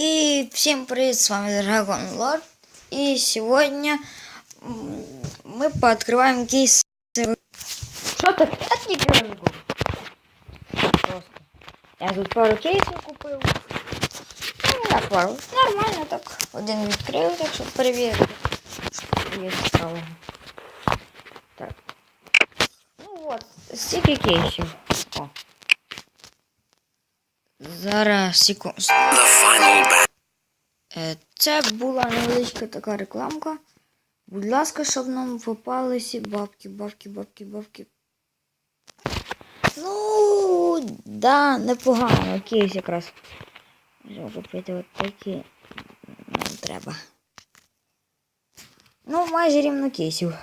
И всем привет, с вами Dragon Lord. И сегодня м, мы пооткрываем кейсы. Что так? Это не первый год. Просто. Я тут пару кейсів купив. Ну, як пару. Нормально так. Один відкрив, так щоб перевірити. що Є цікавого. Так. Ну от, стільки кейсів. Зараз секунду. Е, Це була невеличка така рекламка. Будь ласка, щоб нам попалися бабки, бабки, бабки, бабки. Ну, да, непогано. Кейс якраз. Можу купити от такі. Нам треба. Ну, майже рівно кейсів.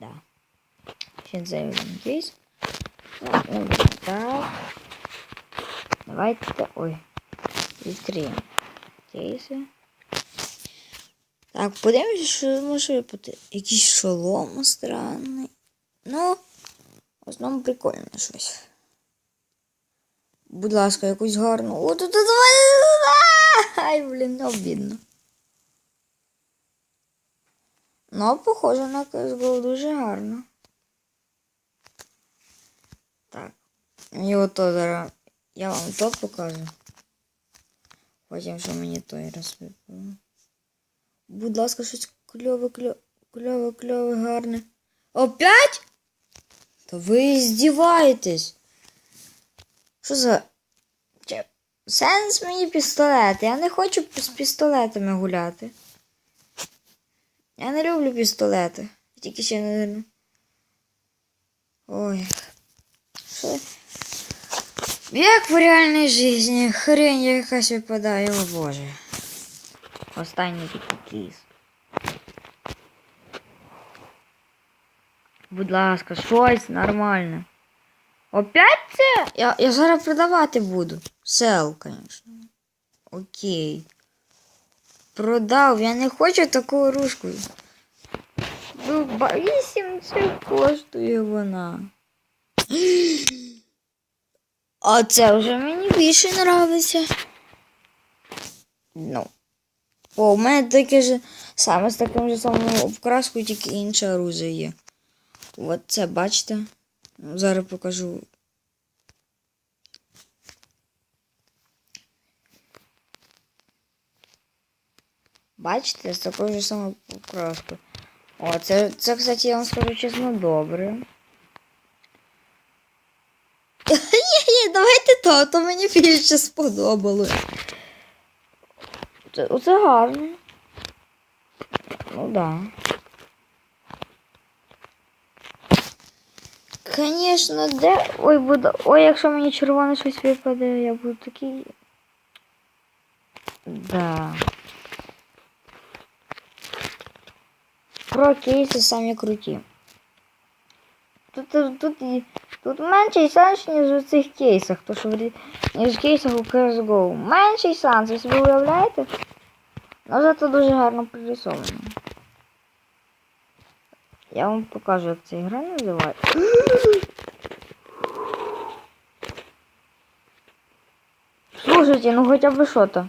Да. Ще це кейс. Ну, так. Давайте. Ой. Відкриємо кейси. Так, подивимося, що може випати. Якийсь шолом странний. Ну, в основному прикольно щось. Будь ласка, якусь гарну. О, тут давай. Ай, блін, обідно. Ну, похоже на CSGO дуже гарно. Так. І ото зараз. Я вам то покажу. Потім, що мені той раз випало. Будь ласка, щось кльове, кльове, кльове, кльове, гарне. Опять? Та ви здіваєтесь. Що за. Чи- Сенс мені пістолет. Я не хочу з пістолетами гуляти. Я не люблю пістолети. Тільки ще не. Ой. Що? Як в реальній житті хрень якась випадає, о боже. Останній кейс. Будь ласка, щось нормальне. Опять це? Я, я зараз продавати буду. Сел, звісно. Окей. Продав, я не хочу таку рушку. Ну, вісім це коштує вона. А це вже мені більше подобається. Ну. О, у мене таке ж саме з таким же самим обкраскою, тільки інше оружие є. От це, бачите? Ну, Зараз покажу. Бачите, з такою ж самою обкраскою. О, це, це, кстати, я вам скажу чесно, добре. Ні, давайте то, то мені більше сподобалось. Це, оце гарно. Ну да. Конечно, де. Ой, буду. Ой, якщо мені червоне щось випаде, я буду такий. Да. Про кейси самі круті. Тут, тут, тут, менший шанс, ніж у цих кейсах, то що ніж в кейсах у CSGO. Менший шанс, ви собі уявляєте? Ну зато дуже гарно прорисовано. Я вам покажу, як ця гра називається. Слушайте, ну хоча б що-то.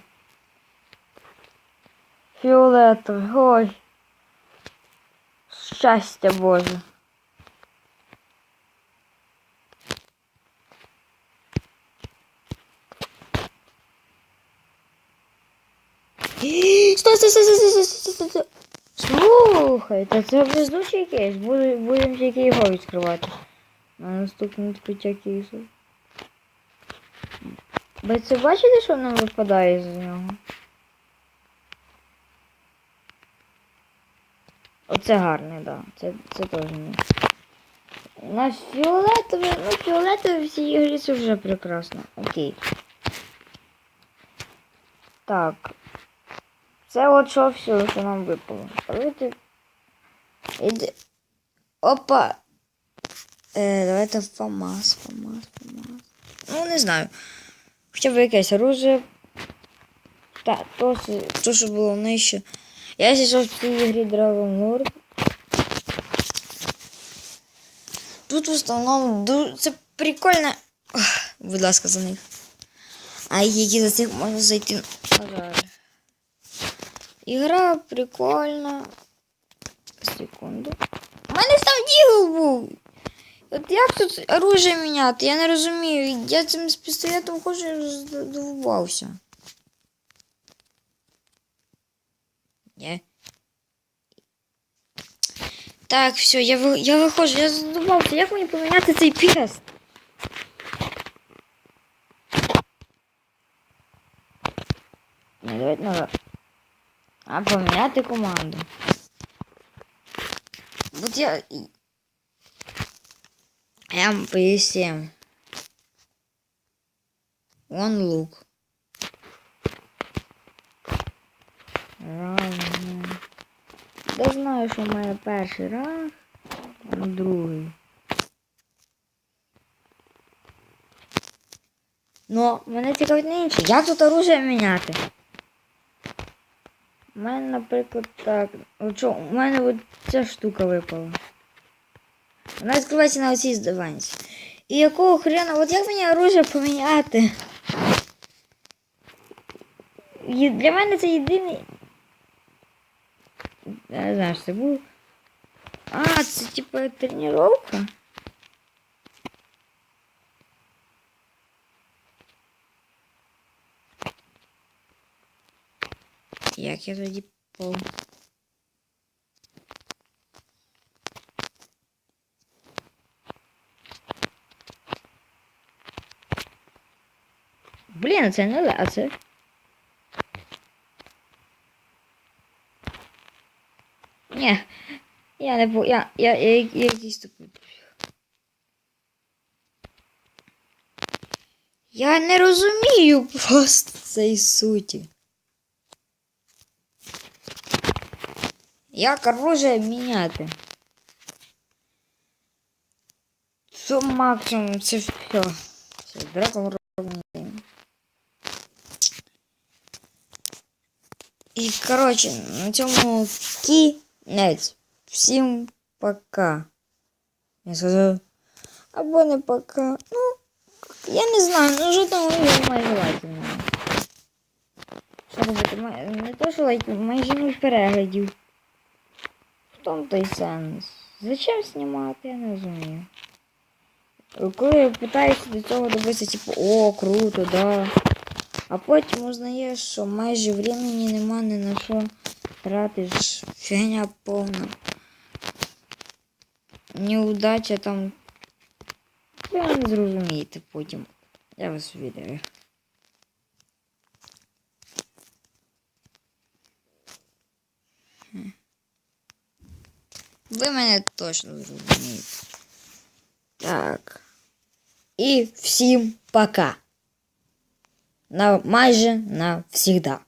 Фіолетовий, ой. Щастя Боже. Стой, стой, стой, стой, стой, стой, стой, стой. Слухайте, це везучий. Буду- Будемо тільки його відкривати. На наступне відкриття кейсу. Ви це бачите, що нам випадає з нього? Оце гарне, да. Це, це теж не. На фіолетові, ну фіолетові всі ігри це вже прекрасно. Окей. Так. Це от що все, що нам випало. Давайте. Іди. Опа. Е, давайте ФАМАС, ФАМАС, ФАМАС. Ну, не знаю. Хоча б якесь оружие. Так, то, то, що було нижче. Я зараз в цій ігрі Dragon Lord. Тут в основному це прикольно. Ох, будь ласка, за них. А які за цих можна зайти. Жаль. Ігра прикольна. Секунду. У мене там дігл був. От як тут оружие міняти? Я не розумію. Я цим з пістолетом хочу і задовбався. Ні. Так, все, я, ви- я виходжу, я задумався, як мені поміняти цей піст? Не давайте надо. А поміняти команду. От я. МП7. Вон лук. Я знаю, що в перший ранг, а другий. Ну, мене цікавить не інше. Як тут оружие міняти? У мене, наприклад, так. Що, у мене от ця штука випала. Вона відкривається на оцій здаванці. І якого хрена, от як мені оружие поміняти? Є- Для мене це єдиний. Я не знаю, що це був. А, це типа тренування? Як я тоді пол. Блін, це не лазер. Ні, я не бу. Я, я, я, я якийсь тупий. Я не розумію просто цієї суті. Як оружие міняти? Це максимум, це все. Все, дракон ровний. І, коротше, на цьому кінець. Всім пока. Я сказав. Або не пока. Ну, я не знаю, ну жодного відео майже лайків немає. Що робити? Не то, що лайків, майже нуль переглядів. Тому той сенс. Зачем знімати, я не розумію. Коли я питаюся до цього добитися, типу, о, круто, да. А потім узнаєш, що майже времени нема ні на що тратиш. Фігня повна. Неудача там. Ви не зрозумієте потім. Я вас відео. Ви мене точно зрозумієте. Так. І всім пока. На майже навсегда.